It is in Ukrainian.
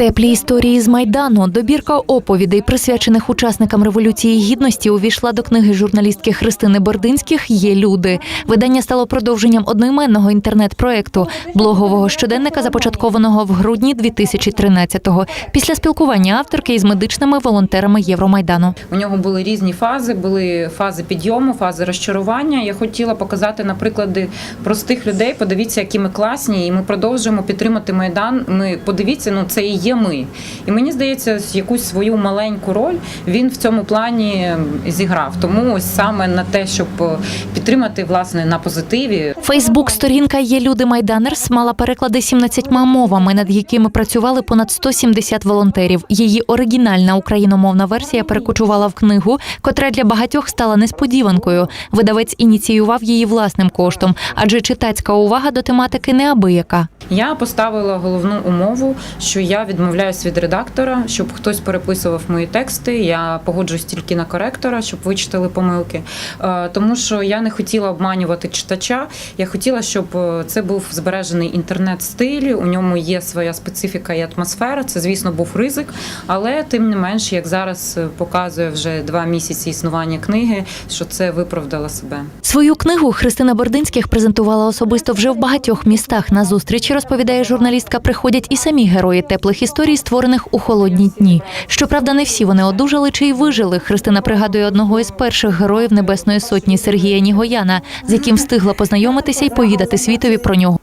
Теплі історії з майдану. Добірка оповідей, присвячених учасникам революції гідності, увійшла до книги журналістки Христини Бординських Є люди. Видання стало продовженням одноіменного інтернет-проекту блогового щоденника, започаткованого в грудні 2013-го, після спілкування авторки із медичними волонтерами Євромайдану. У нього були різні фази, були фази підйому, фази розчарування. Я хотіла показати на приклади простих людей. Подивіться, які ми класні, і ми продовжуємо підтримати майдан. Ми подивіться, ну це і є ми. І мені здається, якусь свою маленьку роль він в цьому плані зіграв. Тому ось саме на те, щоб підтримати власне на позитиві. Фейсбук-сторінка Є люди Майданерс мала переклади 17 мовами, над якими працювали понад 170 волонтерів. Її оригінальна україномовна версія перекочувала в книгу, котра для багатьох стала несподіванкою. Видавець ініціював її власним коштом, адже читацька увага до тематики неабияка. Я поставила головну умову, що я відмовляюсь від редактора, щоб хтось переписував мої тексти. Я погоджуюсь тільки на коректора, щоб вичитали помилки. Е, Тому що я не хотіла обманювати читача. Я хотіла, щоб е, це був збережений інтернет-стиль. У ньому є своя специфіка і атмосфера. Це, звісно, був ризик, але тим не менш, як зараз е, показує вже два місяці існування книги, що це виправдало себе. Свою книгу Христина Бординських презентувала особисто вже в багатьох містах. На зустрічі розповідає журналістка. Приходять і самі герої теплих історій, створених у холодні дні. Щоправда, не всі вони одужали чи й вижили. Христина пригадує одного із перших героїв Небесної сотні Сергія Нігояна, з яким встигла познайомитися і повідати світові про нього.